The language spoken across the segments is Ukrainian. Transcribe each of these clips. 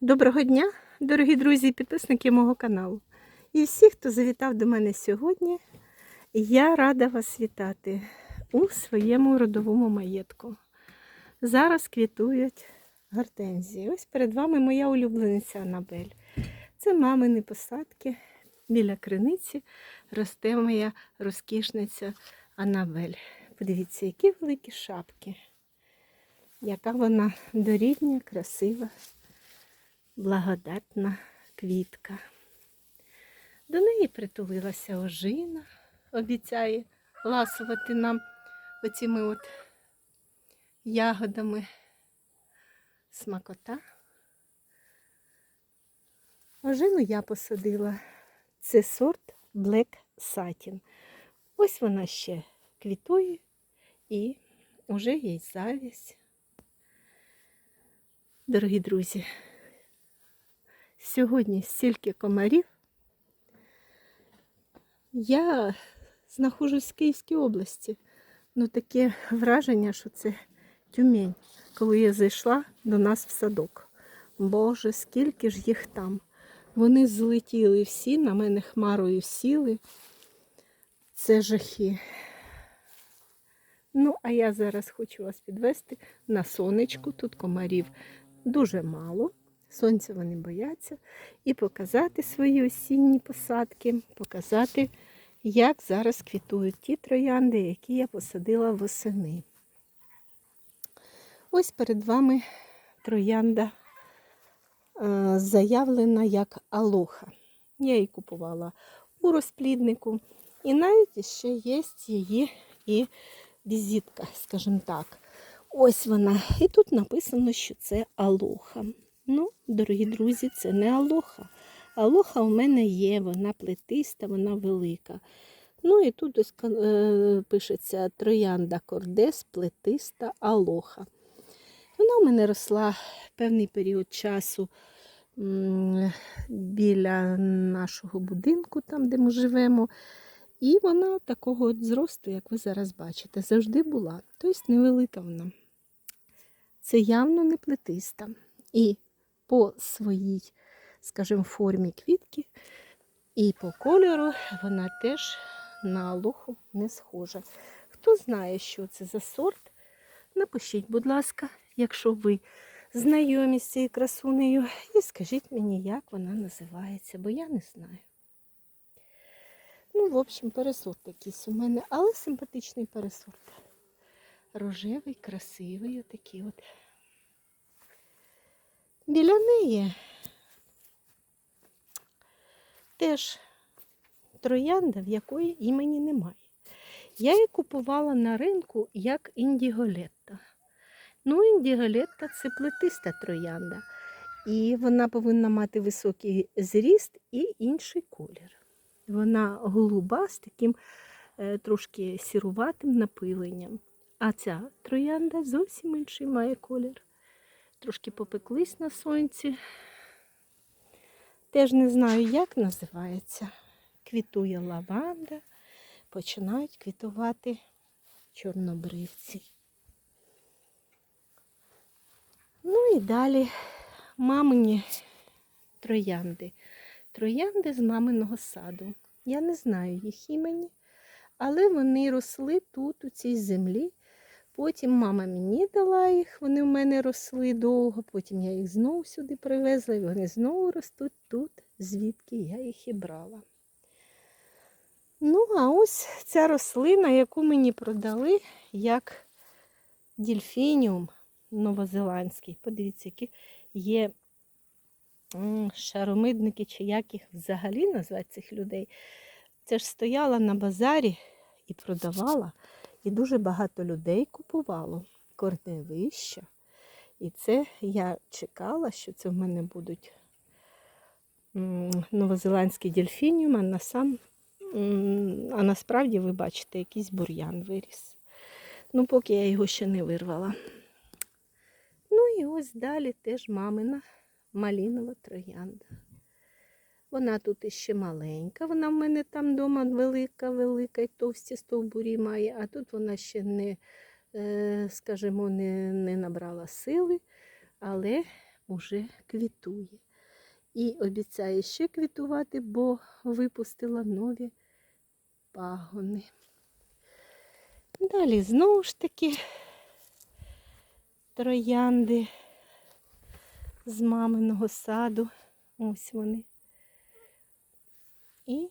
Доброго дня, дорогі друзі і підписники мого каналу. І всі, хто завітав до мене сьогодні, я рада вас вітати у своєму родовому маєтку. Зараз квітують гортензії. Ось перед вами моя улюблениця Анабель. Це мамини посадки. Біля криниці росте моя розкішниця Анабель. Подивіться, які великі шапки. Яка вона дорідня, красива благодатна квітка. До неї притулилася ожина, обіцяє ласувати нам оціми от ягодами смакота. Ожину я посадила. Це сорт Black Satin. Ось вона ще квітує і вже їй завість. Дорогі друзі, Сьогодні стільки комарів. Я знаходжусь в Київській області. Ну таке враження, що це тюмень, коли я зайшла до нас в садок. Боже, скільки ж їх там. Вони злетіли всі, на мене хмарою сіли. Це жахи. Ну, а я зараз хочу вас підвести на сонечку. Тут комарів дуже мало. Сонця вони бояться. І показати свої осінні посадки, показати, як зараз квітують ті троянди, які я посадила восени. Ось перед вами троянда е, заявлена як алоха. Я її купувала у розпліднику. І навіть ще є її і візитка, скажімо так. Ось вона. І тут написано, що це алоха. Ну, дорогі друзі, це не алоха. Алоха у мене є, вона плетиста, вона велика. Ну і тут е, пишеться троянда кордес, плетиста алоха. Вона у мене росла певний період часу біля нашого будинку, там, де ми живемо. І вона такого от зросту, як ви зараз бачите, завжди була. Тобто невелика вона. Це явно не плетиста. І по своїй, скажімо, формі квітки і по кольору вона теж на алоху не схожа. Хто знає, що це за сорт, напишіть, будь ласка, якщо ви знайомі з цією красунею, і скажіть мені, як вона називається, бо я не знаю. Ну, в общем, пересорт якийсь у мене, але симпатичний пересорт. Рожевий, красивий, отакий от. Біля неї теж троянда, в якої імені немає. Я її купувала на ринку як індіголетта. Ну, індіголетта це плетиста троянда. І вона повинна мати високий зріст і інший колір. Вона голуба з таким е, трошки сіруватим напиленням. А ця троянда зовсім інший має колір. Трошки попеклись на сонці. Теж не знаю, як називається. Квітує лаванда, починають квітувати чорнобривці. Ну і далі мамині троянди. Троянди з маминого саду. Я не знаю їх імені, але вони росли тут, у цій землі. Потім мама мені дала їх, вони в мене росли довго, потім я їх знову сюди привезла, і вони знову ростуть тут, звідки я їх і брала. Ну, а ось ця рослина, яку мені продали, як дільфініум новозеландський. Подивіться, які є шаромидники, чи як їх взагалі назвати цих людей. Це ж стояла на базарі і продавала. І дуже багато людей купувало корневища. І це я чекала, що це в мене будуть новозеландські дельфініум, а, на сам, а насправді, ви бачите, якийсь бур'ян виріс. Ну, поки я його ще не вирвала. Ну і ось далі теж мамина малінова троянда. Вона тут іще маленька, вона в мене там вдома велика, велика і товсті стовбурі має, а тут вона ще не, е, скажімо, не, не набрала сили, але уже квітує. І обіцяє ще квітувати, бо випустила нові пагони. Далі знову ж таки троянди з маминого саду. Ось вони. І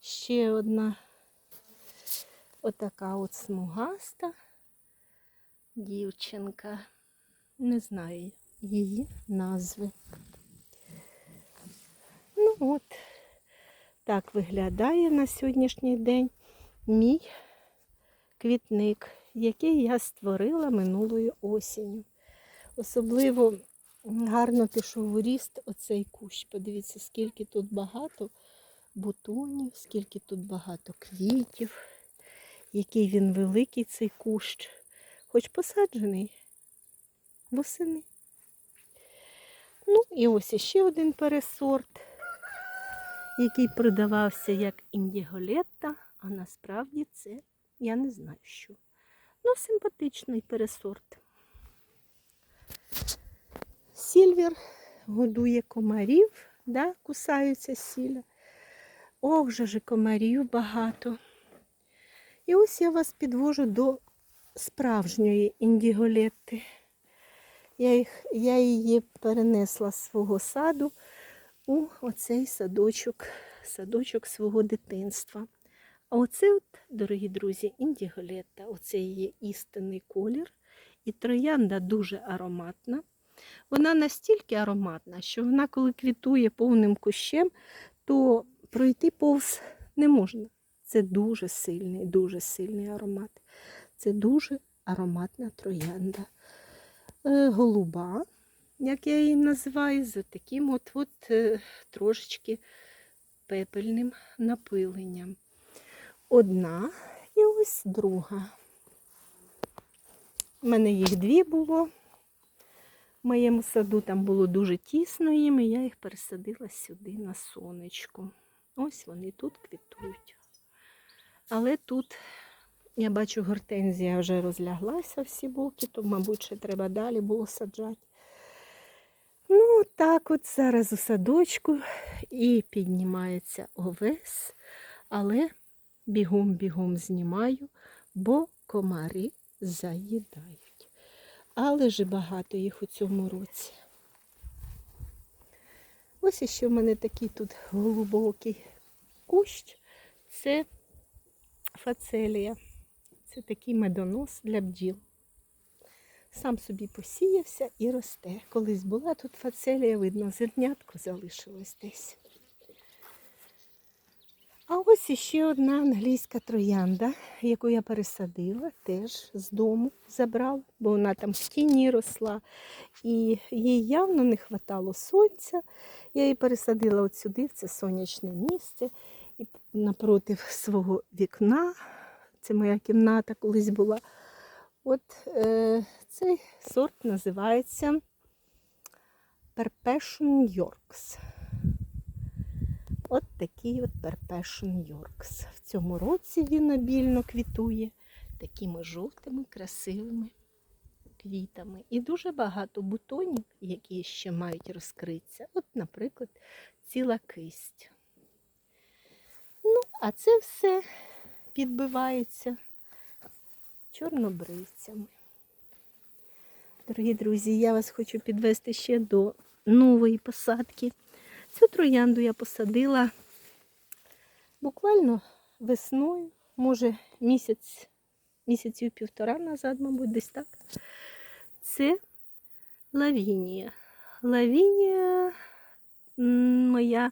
ще одна отака от смугаста дівчинка. Не знаю її назви. Ну от, так виглядає на сьогоднішній день мій квітник, який я створила минулою осінню. Особливо гарно пішов у ріст оцей кущ. Подивіться, скільки тут багато бутонів, скільки тут багато квітів, який він великий цей кущ, хоч посаджений восени. Ну і ось іще один пересорт, який продавався як індіголетта, а насправді це я не знаю що. Ну, симпатичний пересорт. Сільвер годує комарів, да, кусаються сіля. Ох, же ж комарів багато. І ось я вас підвожу до справжньої індіголетти. Я, їх, я її перенесла з свого саду у оцей садочок, садочок свого дитинства. А оце, от, дорогі друзі, індіголетта, оце її істинний колір. І троянда дуже ароматна. Вона настільки ароматна, що вона, коли квітує повним кущем, то пройти повз не можна. Це дуже сильний, дуже сильний аромат. Це дуже ароматна троянда. Е, голуба, як я її називаю, з таким от, от е, трошечки пепельним напиленням. Одна і ось друга. У мене їх дві було. Моєму саду там було дуже тісно їм, і я їх пересадила сюди на сонечку. Ось вони тут квітують. Але тут, я бачу, гортензія вже розляглася всі боки, то, мабуть, ще треба далі було саджати. Ну, так от зараз у садочку і піднімається овес, але бігом-бігом знімаю, бо комари заїдають. Але ж багато їх у цьому році. Ось іще в мене такий тут глибокий кущ. Це фацелія. Це такий медонос для бджіл. Сам собі посіявся і росте. Колись була тут фацелія, видно, зернятко залишилось десь. А ось іще одна англійська троянда, яку я пересадила, теж з дому забрала, бо вона там в тіні росла. І їй явно не вистачало сонця. Я її пересадила от сюди, в це сонячне місце, і напроти свого вікна. Це моя кімната колись була. От е, цей сорт називається Perpession Yorks. От такий от Perpession Yorks. В цьому році він обільно квітує такими жовтими, красивими квітами. І дуже багато бутонів, які ще мають розкритися. От, наприклад, ціла кисть. Ну, а це все підбивається чорнобривцями. Дорогі друзі, я вас хочу підвести ще до нової посадки. Цю троянду я посадила буквально весною, може місяць, місяців півтора назад, мабуть, десь так. Це лавінія. Лавінія моя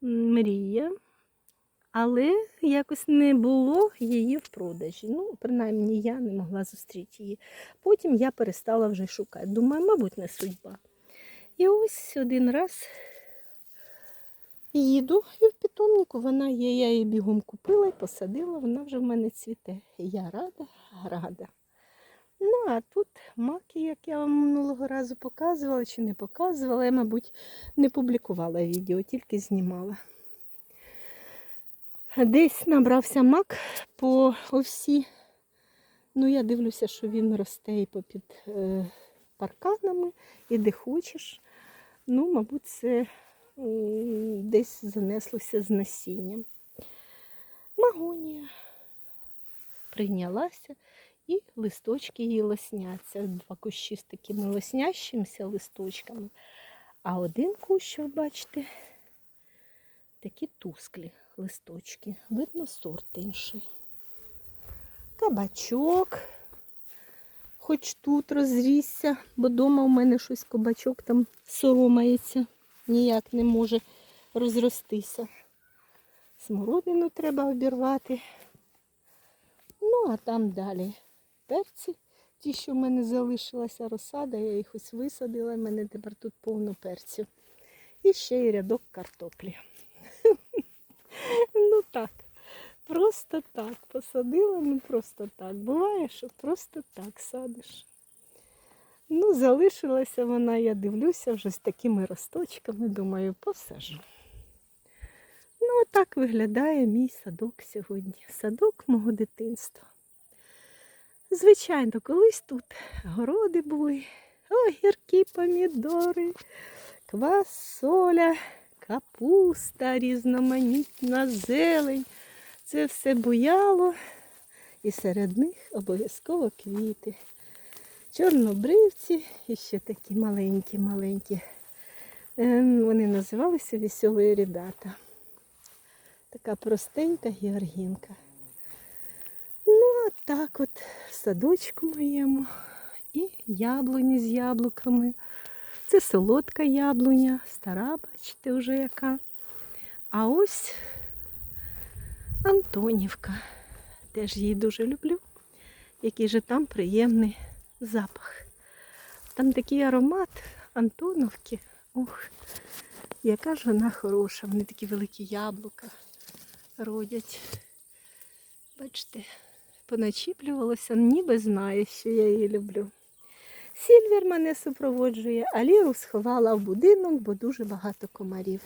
мрія, але якось не було її в продажі. Ну, принаймні, я не могла зустріти її. Потім я перестала вже шукати. Думаю, мабуть, не судьба. І ось один раз їду і в питомнику вона є. Я її бігом купила і посадила, вона вже в мене цвіте. Я рада, рада. Ну, а тут маки, як я вам минулого разу показувала чи не показувала, я, мабуть, не публікувала відео, тільки знімала. Десь набрався мак по овсі. Ну, я дивлюся, що він росте і попід е, парканами і де хочеш. Ну, мабуть, це десь занеслося з насінням. Магонія прийнялася і листочки її лосняться. Два кущі з такими лоснящимися листочками. А один кущ, бачите, такі тусклі листочки. Видно, сорт інший. Кабачок. Хоч тут розрісся, бо вдома у мене щось кабачок там соромається, ніяк не може розростися. Смородину треба обірвати. Ну, а там далі перці. Ті, що в мене залишилася розсада, я їх ось висадила, в мене тепер тут повно перців. І ще й рядок картоплі. Ну так, просто так. Посадила, ну просто так. Буває, що просто так садиш. Ну, залишилася вона, я дивлюся, вже з такими росточками, думаю, посажу. Ну, отак виглядає мій садок сьогодні. Садок мого дитинства. Звичайно, колись тут городи були, огірки, помідори, квасоля, капуста, різноманітна зелень. Це все буяло, і серед них обов'язково квіти. Чорнобривці і ще такі маленькі-маленькі. Ем, Вони називалися веселі ребята. Така простенька георгінка. Ну, а так от садочку моєму і яблуні з яблуками. Це солодка яблуня, стара, бачите, вже яка. А ось Антонівка. Теж її дуже люблю. Який же там приємний запах. Там такий аромат Антоновки. Ох, яка ж вона хороша. Вони такі великі яблука родять. Бачите, поначіплювалося, ніби знає, що я її люблю. Сільвер мене супроводжує, а ліру сховала в будинок, бо дуже багато комарів.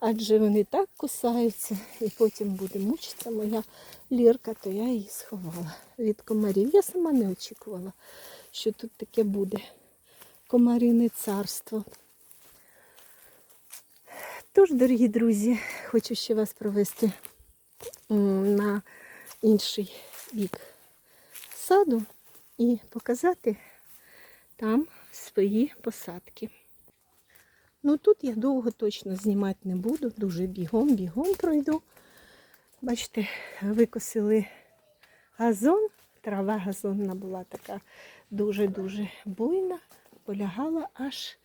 Адже вони так кусаються, і потім буде мучитися моя лірка, то я її сховала від комарів. Я сама не очікувала, що тут таке буде. Комарине царство. Тож, дорогі друзі, хочу ще вас провести на інший бік саду і показати там свої посадки. Ну тут я довго точно знімати не буду, дуже бігом, бігом пройду. Бачите, викосили газон, трава газонна була така дуже-дуже буйна, полягала аж.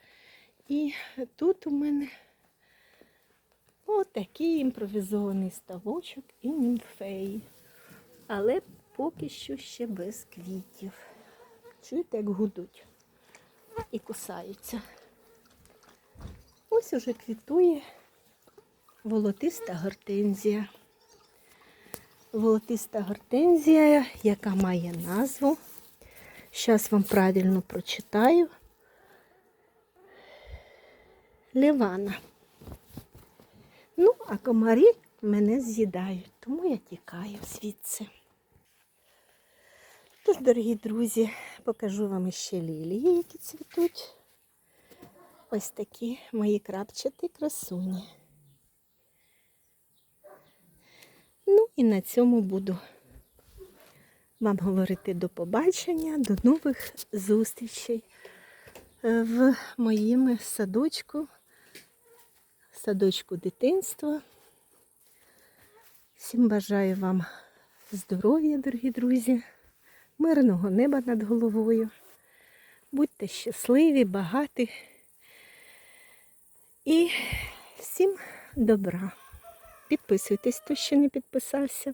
І тут у мене отакий імпровізований ставочок і німфеї. Але поки що ще без квітів. Чуєте, як гудуть і кусаються. Ось уже квітує волотиста гортензія. Волотиста гортензія, яка має назву. Зараз вам правильно прочитаю. Лівана. Ну, а комарі мене з'їдають, тому я тікаю звідси. Тож, дорогі друзі, покажу вам ще лілії, які цвітуть. Ось такі мої крапчаті красуні. Ну і на цьому буду вам говорити до побачення, до нових зустрічей в моєму садочку, садочку дитинства. Всім бажаю вам здоров'я, дорогі друзі, мирного неба над головою. Будьте щасливі, багаті. І всім добра. Підписуйтесь, хто ще не підписався.